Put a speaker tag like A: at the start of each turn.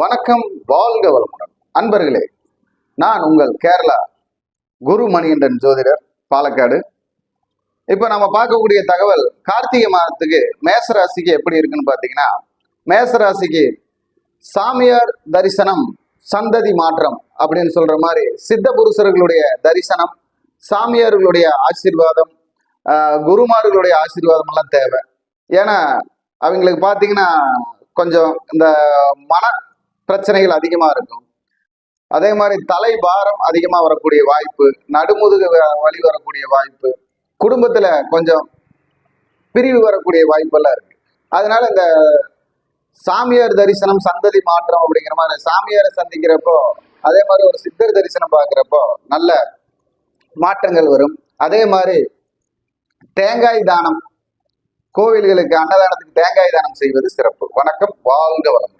A: வணக்கம் வாழ்க வளமுடன். அன்பர்களே நான் உங்கள் கேரளா குரு மணிகண்டன் ஜோதிடர் பாலக்காடு. இப்போ நம்ம பார்க்கக்கூடிய தகவல் கார்த்திகை மாதத்துக்கு மேசராசிக்கு எப்படி இருக்குன்னு பார்த்தீங்கன்னா மேசராசிக்கு சாமியார் தரிசனம் சந்ததி மாற்றம் அப்படின்னு சொல்ற மாதிரி சித்த புருஷர்களுடைய தரிசனம் சாமியார்களுடைய ஆசீர்வாதம் குருமார்களுடைய ஆசீர்வாதம் எல்லாம் தேவை. ஏன்னா அவங்களுக்கு பார்த்தீங்கன்னா கொஞ்சம் இந்த மன பிரச்சனைகள் அதிகமாக இருக்கும். அதே மாதிரி தலை பாரம் அதிகமாக வரக்கூடிய வாய்ப்பு நடுமுதுகு வ- வரக்கூடிய வாய்ப்பு குடும்பத்தில் கொஞ்சம் பிரிவு வரக்கூடிய வாய்ப்பெல்லாம் இருக்கு. அதனால இந்த சாமியார் தரிசனம் சந்ததி மாற்றம் அப்படிங்கிற மாதிரி சாமியாரை சந்திக்கிறப்போ அதே மாதிரி ஒரு சித்தர் தரிசனம் பார்க்குறப்போ நல்ல மாற்றங்கள் வரும். அதே மாதிரி தேங்காய் தானம் கோவில்களுக்கு அன்னதானத்துக்கு தேங்காய் தானம் செய்வது சிறப்பு. வணக்கம் வாழ்க வளம்